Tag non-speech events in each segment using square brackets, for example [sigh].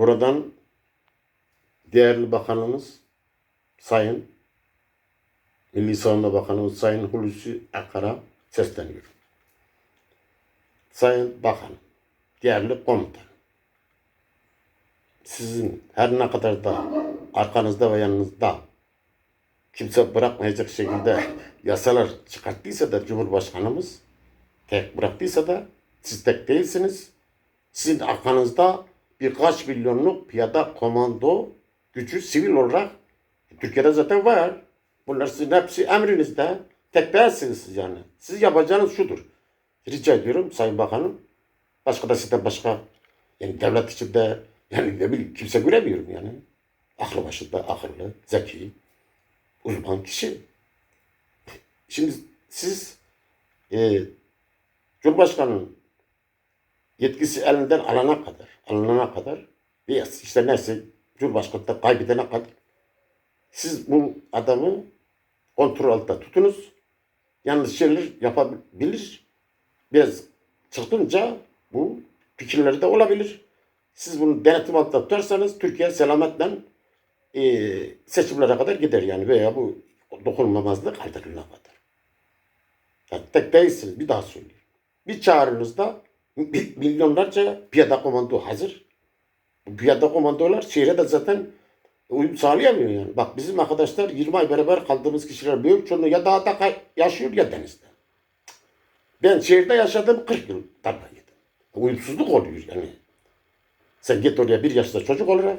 Buradan değerli bakanımız Sayın Milli Savunma Bakanımız Sayın Hulusi Akar'a sesleniyorum. Sayın Bakan, değerli komutan, sizin her ne kadar da arkanızda ve yanınızda kimse bırakmayacak şekilde yasalar çıkarttıysa da Cumhurbaşkanımız tek bıraktıysa da siz tek değilsiniz. Sizin arkanızda birkaç milyonluk piyada komando gücü sivil olarak Türkiye'de zaten var. Bunlar sizin hepsi emrinizde. Tek değilsiniz siz yani. Siz yapacağınız şudur. Rica ediyorum Sayın Bakanım. Başka da sizden başka yani devlet içinde yani ne bileyim kimse göremiyorum yani. Aklı başında akıllı, zeki, uzman kişi. Şimdi siz e, Cumhurbaşkanı'nın yetkisi elinden alana kadar, alınana kadar ve işte neyse Cumhurbaşkanı da kaybedene kadar siz bu adamı kontrol altında tutunuz. Yanlış şeyler yapabilir. Biraz çırpınca bu fikirleri de olabilir. Siz bunu denetim altında tutarsanız Türkiye selametle e, seçimlere kadar gider yani veya bu dokunulmamazlık kaldırılana kadar. Yani tek değilsiniz bir daha söyleyeyim. Bir çağrınızda milyonlarca piyada komando hazır. Piyada komandolar şehre de zaten uyum sağlayamıyor yani. Bak bizim arkadaşlar 20 ay beraber kaldığımız kişiler büyük çoğunluğu ya dağda yaşıyor ya denizde. Ben şehirde yaşadım 40 yıl darbe yedim. Uyumsuzluk oluyor yani. Sen git oraya bir yaşta çocuk olarak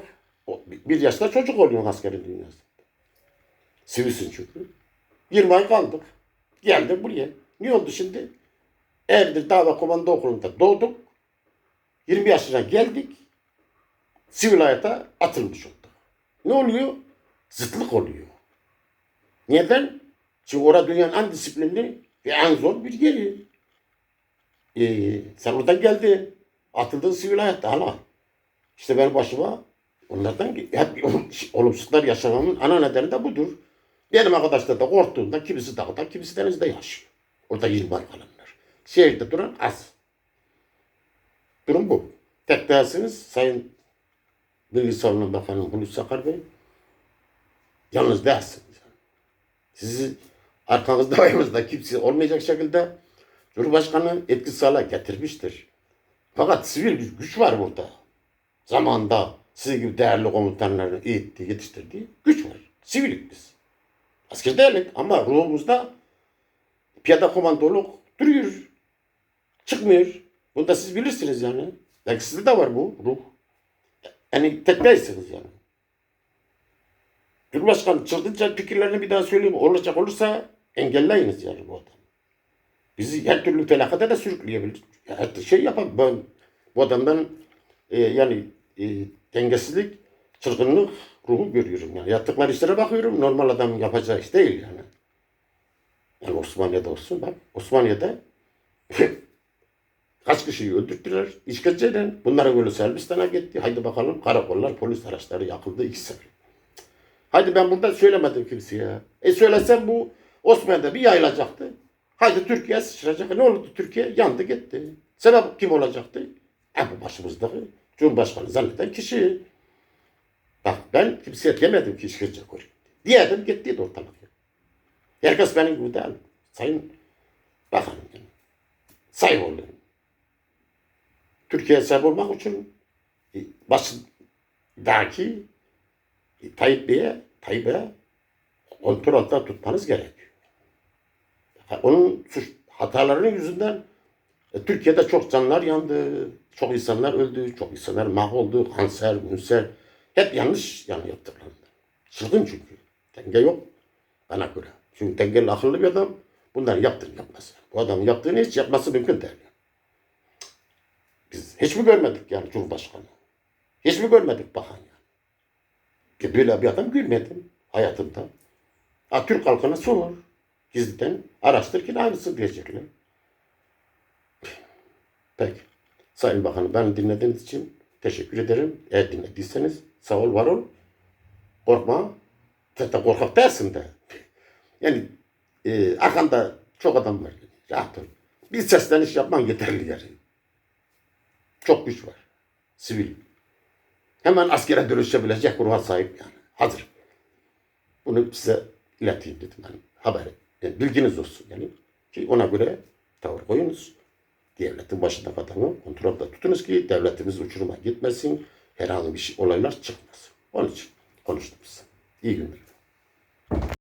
bir yaşta çocuk oluyorsun askerin dünyasında. Sivilsin çünkü. 20 ay kaldık. Geldik buraya. Ne oldu şimdi? Erdir Dağ ve Komando Okulu'nda doğduk. 20 yaşına geldik. Sivil hayata atılmış olduk. Ne oluyor? Zıtlık oluyor. Neden? Çünkü orada dünyanın en disiplinli ve en zor bir yeri. Ee, sen oradan geldin. Atıldın sivil hayatta hala. İşte benim başıma onlardan hep [laughs] olumsuzluklar yaşamamın ana nedeni de budur. Benim arkadaşlar da korktuğunda kimisi dağda, kimisi denizde yaşıyor. Orada 20 ay kalanlar. Şehirde duran az. Durum bu. Tek değilsiniz Sayın Milli Savunma Bakanı Hulusi Akar Bey. Yalnız değilsiniz. Sizi arkanızda [laughs] ve yanınızda kimse olmayacak şekilde Cumhurbaşkanı etkisiz hale getirmiştir. Fakat sivil bir güç var burada. Zamanda sizin gibi değerli komutanların eğittiği, yetiştirdiği güç var. Sivilik biz. Asker değilik ama ruhumuzda piyada komandoluk duruyor. Çıkmıyor. Bunu da siz bilirsiniz yani. Belki sizde de var bu ruh. Yani tek değilsiniz yani. Cumhurbaşkanı çılgınca fikirlerini bir daha söyleyeyim. Olacak olursa engelleyiniz yani bu adam. Bizi her türlü felakete de sürükleyebilir. Her şey yapar. Ben bu adamdan e, yani e, dengesizlik, çılgınlık ruhu görüyorum. Yani yaptıkları işlere bakıyorum. Normal adam yapacağı iş değil yani. Yani Osmaniye'de olsun bak. Osmaniye'de [laughs] kaç kişiyi öldürdüler işkenceyle. Bunlara böyle Selvistan'a gitti. Haydi bakalım karakollar, polis araçları yakıldı iki sefer. Haydi ben burada söylemedim kimseye. E söylesem bu Osmanlı'da bir yayılacaktı. Haydi Türkiye sıçrayacak. E Ne oldu Türkiye? Yandı gitti. Sebep kim olacaktı? E bu başımızdaki Cumhurbaşkanı zanneden kişi. Bak ben kimseye demedim ki işkence koyun. Diyedim gitti de ortalık. Herkes benim gibi değil. Sayın Bakanım. Sayın olun. Türkiye'ye sahip olmak için e, başındaki e, Tayyip Bey'e, Tayyip'e kontrol altında tutmanız. Ha, Onun suç, hatalarının yüzünden e, Türkiye'de çok canlar yandı, çok insanlar öldü, çok insanlar mahvoldu, kanser, münser. Hep yanlış yani yaptıklarında. Çılgın çünkü. Denge yok bana göre. Çünkü dengeli akıllı bir adam bunları yaptığını yapmaz. Bu adamın yaptığını hiç yapması mümkün değil. Biz hiç mi görmedik yani Cumhurbaşkanı? Hiç mi görmedik bakan yani? Ki Böyle bir adam görmedim hayatımda. Ha, Türk halkına sor. Gizliden araştır ki aynısı diyecekler. Peki. Sayın Bakanım ben dinlediğiniz için teşekkür ederim. Eğer dinlediyseniz sağ ol var ol. Korkma. Zaten korkak değilsin de. Yani e, arkanda çok adam var. Rahat ol. Bir sesleniş yapman yeterli yani. Çok güç var. Sivil. Hemen askere dönüşebilecek ruha sahip yani. Hazır. Bunu size ileteyim dedim. Yani haberi. Yani bilginiz olsun yani. Ki ona göre tavır koyunuz. Devletin başındaki adamı kontrolde tutunuz ki devletimiz uçuruma gitmesin. Herhangi bir şey, olaylar çıkmasın. Onun için konuştum size. İyi günler.